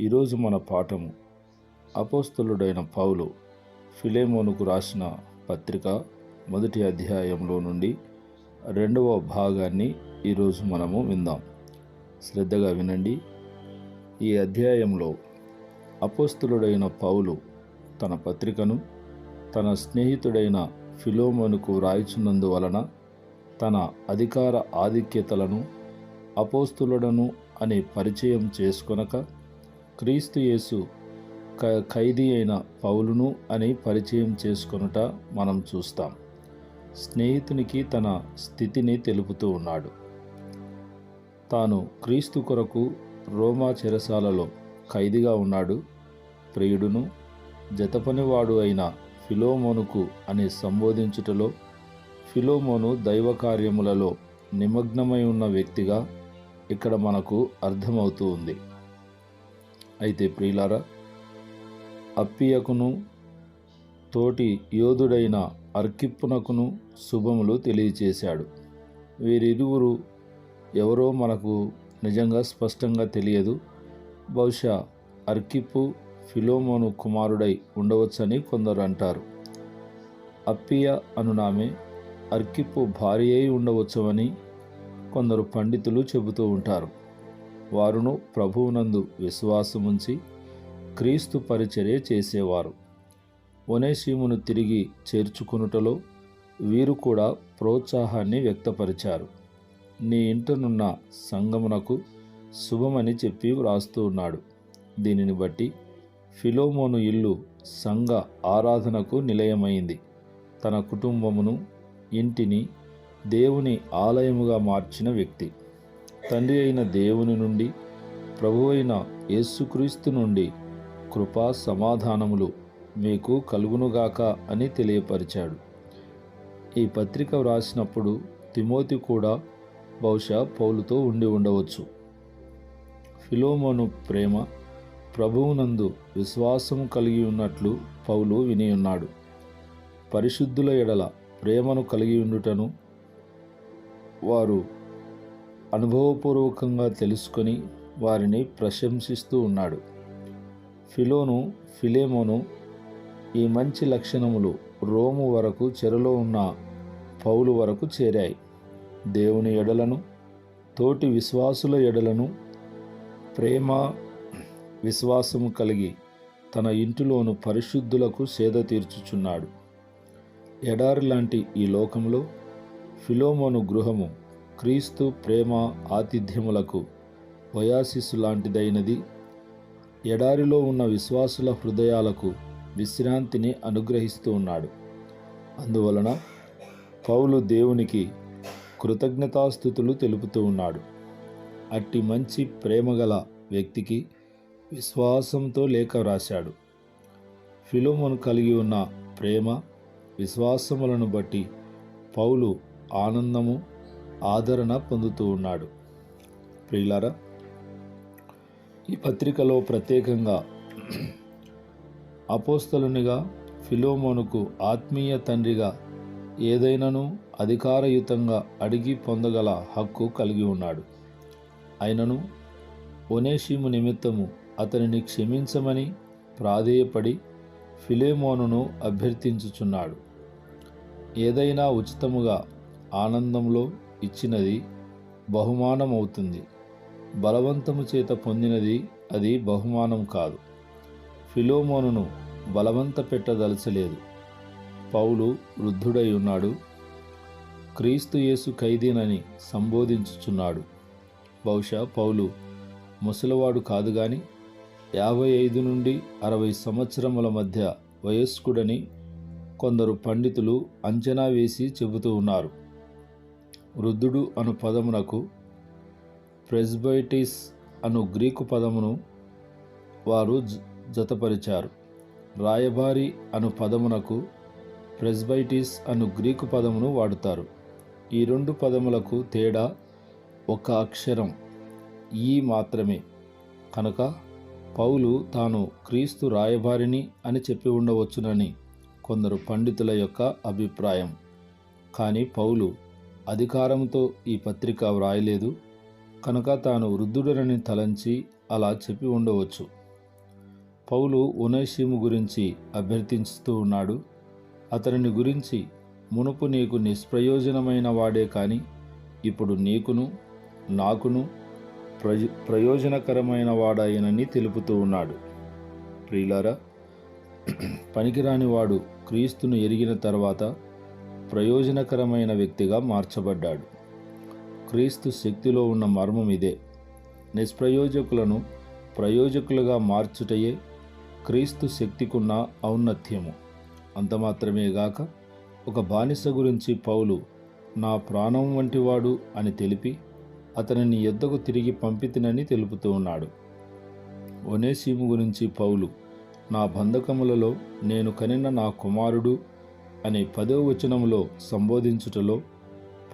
ఈరోజు మన పాఠము. అపోస్తలుడైన పౌలు ఫిలేమోనుకు రాసిన పత్రిక మొదటి అధ్యాయంలో నుండి రెండవ భాగాన్ని ఈరోజు మనము విందాం. శ్రద్ధగా వినండి. ఈ అధ్యాయంలో అపోస్తులుడైన పౌలు తన పత్రికను తన స్నేహితుడైన ఫిలోమోనుకు రాయిచున్నందువలన తన అధికార ఆధిక్యతలను అపోస్తులుడను అనే పరిచయం చేసుకొనక క్రీస్తు యేసు క ఖైదీ అయిన పౌలును అని పరిచయం చేసుకొనుట మనం చూస్తాం. స్నేహితునికి తన స్థితిని తెలుపుతూ ఉన్నాడు. తాను క్రీస్తు కొరకు రోమా చెరసాలలో ఖైదీగా ఉన్నాడు. ప్రియుడును జతపనివాడు అయిన ఫిలోమోనుకు అని సంబోధించుటలో ఫిలోమోను దైవ కార్యములలో నిమగ్నమై ఉన్న వ్యక్తిగా ఇక్కడ మనకు అర్థమవుతూ ఉంది. అయితే ప్రియులారా అప్పియకును తోటి యోధుడైన అర్కిప్పునకును శుభములు తెలియచేశాడు. వీరిరువురు ఎవరో మనకు నిజంగా స్పష్టంగా తెలియదు. బహుశా అర్కిప్పు ఫిలోమోను కుమారుడై ఉండవచ్చని కొందరు అంటారు. అప్పియ అనునామె అర్కిప్పు భార్య అయి ఉండవచ్చని కొందరు పండితులు చెబుతూ ఉంటారు. వారును ప్రభువునందు విశ్వాసముంచి క్రీస్తు పరిచర్య చేసేవారు. ఒనేసీమును తిరిగి చేర్చుకునుటలో వీరు కూడా ప్రోత్సాహాన్ని వ్యక్తపరిచారు. నీ ఇంటనున్న సంగమునకు శుభమని చెప్పి వ్రాస్తూ ఉన్నాడు. దీనిని బట్టి ఫిలోమోను ఇల్లు సంఘ ఆరాధనకు నిలయమైంది. తన కుటుంబమును ఇంటిని దేవుని ఆలయముగా మార్చిన వ్యక్తి. తండ్రి అయిన దేవుని నుండి ప్రభు అయిన యేసుక్రీస్తు నుండి కృపా సమాధానములు మీకు కలుగునుగాక అని తెలియపరిచాడు. ఈ పత్రిక వ్రాసినప్పుడు తిమోతి కూడా బహుశా పౌలుతో ఉండి ఉండవచ్చు. ఫిలోమోను ప్రేమ ప్రభువునందు విశ్వాసం కలిగి ఉన్నట్లు పౌలు వినియున్నాడు. పరిశుద్ధుల ఎడల ప్రేమను కలిగి ఉండుటను వారు అనుభవపూర్వకంగా తెలుసుకొని వారిని ప్రశంసిస్తూ ఉన్నాడు. ఫిలోను ఫిలేమోను ఈ మంచి లక్షణములు రోము వరకు చెరలో ఉన్న పౌలు వరకు చేరాయి. దేవుని ఎడలను తోటి విశ్వాసుల ఎడలను ప్రేమ విశ్వాసము కలిగి తన ఇంటిలోను పరిశుద్ధులకు సేద తీర్చుచున్నాడు. ఎడారి లాంటి ఈ లోకంలో ఫిలోమోను గృహము క్రీస్తు ప్రేమ ఆతిథ్యములకు వయాసిస్సు లాంటిదైనది. ఎడారిలో ఉన్న విశ్వాసుల హృదయాలకు విశ్రాంతిని అనుగ్రహిస్తూ ఉన్నాడు. అందువలన పౌలు దేవునికి కృతజ్ఞతాస్థుతులు తెలుపుతూ ఉన్నాడు. అట్టి మంచి ప్రేమగల వ్యక్తికి విశ్వాసంతో లేఖ వ్రాశాడు. ఫిలోమోను కలిగి ఉన్న ప్రేమ విశ్వాసములను బట్టి పౌలు ఆనందము ఆదరణ పొందుతూ ఉన్నాడు. ప్రియులారా ఈ పత్రికలో ప్రత్యేకంగా అపోస్తలునిగా ఫిలోమోనుకు ఆత్మీయ తండ్రిగా ఏదైనాను అధికారయుతంగా అడిగి పొందగల హక్కు కలిగి ఉన్నాడు. అయినను ఒనేషిము నిమిత్తము అతనిని క్షమించమని ప్రాధేయపడి ఫిలేమోనును అభ్యర్థించుచున్నాడు. ఏదైనా ఉచితముగా ఆనందంలో ఇచ్చినది బహుమానమవుతుంది. బలవంతము చేత పొందినది అది బహుమానం కాదు. ఫిలోమోనును బలవంత పెట్టదలచలేదు. పౌలు వృద్ధుడై ఉన్నాడు. క్రీస్తు యేసు ఖైదీనని సంబోధించుచున్నాడు. బహుశా పౌలు ముసలివాడు కాదు గాని యాభై ఐదు నుండి అరవై సంవత్సరముల మధ్య వయస్కుడని కొందరు పండితులు అంచనా వేసి చెబుతూ ఉన్నారు. వృద్ధుడు అను పదమునకు ప్రెస్బైటిస్ అను గ్రీకు పదమును వారు జ- జతపరిచారు. రాయబారి అను పదమునకు ప్రెస్బైటిస్ అను గ్రీకు పదమును వాడుతారు. ఈ రెండు పదములకు తేడా ఒక అక్షరం ఈ మాత్రమే. కనుక పౌలు తాను క్రీస్తు రాయబారిని అని చెప్పి ఉండవచ్చునని కొందరు పండితుల యొక్క అభిప్రాయం. కానీ పౌలు అధికారంతో ఈ పత్రిక వ్రాయలేదు కనుక తాను వృద్ధుడనని తలంచి అలా చెప్పి ఉండవచ్చు. పౌలు ఉనైషిము గురించి అభ్యర్థించుతూ ఉన్నాడు. అతనిని గురించి మునుపు నీకు నిష్ప్రయోజనమైన వాడే కానీ ఇప్పుడు నీకును నాకును ప్రయ ప్రయోజనకరమైన వాడాయనని తెలుపుతూ ఉన్నాడు. ప్రియులారా పనికిరాని వాడు క్రీస్తును ఎరిగిన తర్వాత ప్రయోజనకరమైన వ్యక్తిగా మార్చబడ్డాడు. క్రీస్తు శక్తిలో ఉన్న మర్మం ఇదే. నిష్ప్రయోజకులను ప్రయోజకులుగా మార్చుటయే క్రీస్తు శక్తికున్న ఔన్నత్యము. అంత మాత్రమే గాక ఒక బానిస గురించి పౌలు నా ప్రాణం వంటివాడు అని తెలిపి అతనిని ఎద్దకు తిరిగి పంపితినని తెలుపుతూ ఉన్నాడు. ఒనేసీము గురించి పౌలు నా బంధకములలో నేను కనిన నా కుమారుడు అనే పదో వచనములో సంబోధించుటలో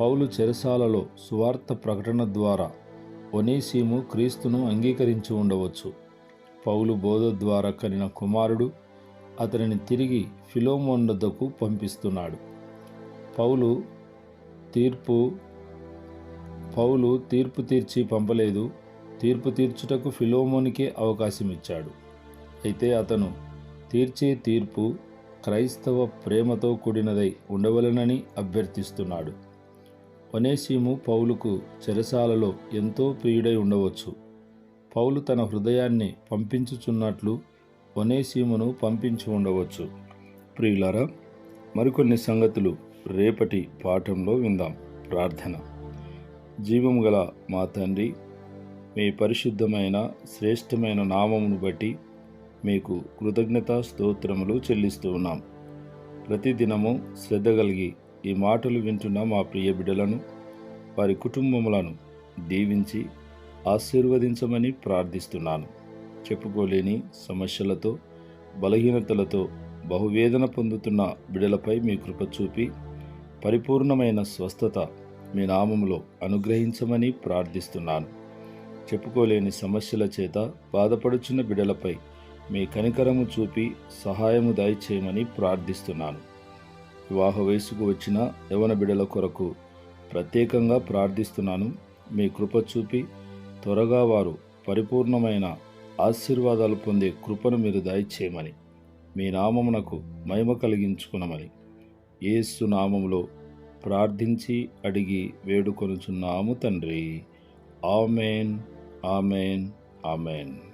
పౌలు చెరసాలలో సువార్త ప్రకటన ద్వారా ఒనేసీము క్రీస్తును అంగీకరించి ఉండవచ్చు. పౌలు బోధ ద్వారా కనిన కుమారుడు అతనిని తిరిగి ఫిలోమోండకు పంపిస్తున్నాడు. పౌలు తీర్పు పౌలు తీర్పు తీర్చి పంపలేదు. తీర్పు తీర్చుటకు ఫిలోమోనికే అవకాశం ఇచ్చాడు అయితే అతను తీర్చే తీర్పు క్రైస్తవ ప్రేమతో కూడినదై ఉండవలెనని అభ్యర్థిస్తున్నాడు. ఒనేసీము పౌలుకు చెరసాలలో ఎంతో ప్రియుడై ఉండవచ్చు. పౌలు తన హృదయాన్ని పంపించుచున్నట్లు ఒనేసీమును పంపించి ఉండవచ్చు. ప్రియులారా మరికొన్ని సంగతులు రేపటి పాఠంలో విందాం. ప్రార్థన. జీవము గల మా తండ్రి మీ పరిశుద్ధమైన శ్రేష్టమైన నామమును బట్టి మీకు కృతజ్ఞతా స్తోత్రములు చెల్లిస్తూ ఉన్నాం. ప్రతిదినము శ్రద్ధ కలిగి ఈ మాటలు వింటున్న మా ప్రియ బిడ్డలను వారి కుటుంబములను దీవించి ఆశీర్వదించమని ప్రార్థిస్తున్నాను. చెప్పుకోలేని సమస్యలతో బలహీనతలతో బహువేదన పొందుతున్న బిడలపై మీ కృప చూపి పరిపూర్ణమైన స్వస్థత మీ నామములో అనుగ్రహించమని ప్రార్థిస్తున్నాను. చెప్పుకోలేని సమస్యల చేత బాధపడుచున్న బిడలపై మీ కనికరము చూపి సహాయము దయచేయమని ప్రార్థిస్తున్నాను. వివాహ వయసుకు వచ్చిన యవన బిడల కొరకు ప్రత్యేకంగా ప్రార్థిస్తున్నాను. మీ కృప చూపి త్వరగా వారు పరిపూర్ణమైన ఆశీర్వాదాలు పొందే కృపను మీరు దయచేయమని మీ నామమునకు మహిమ కలిగించుకునమని ఏసు నామములో ప్రార్థించి అడిగి వేడుకొనుచున్నాము తండ్రి. Amen amen amen.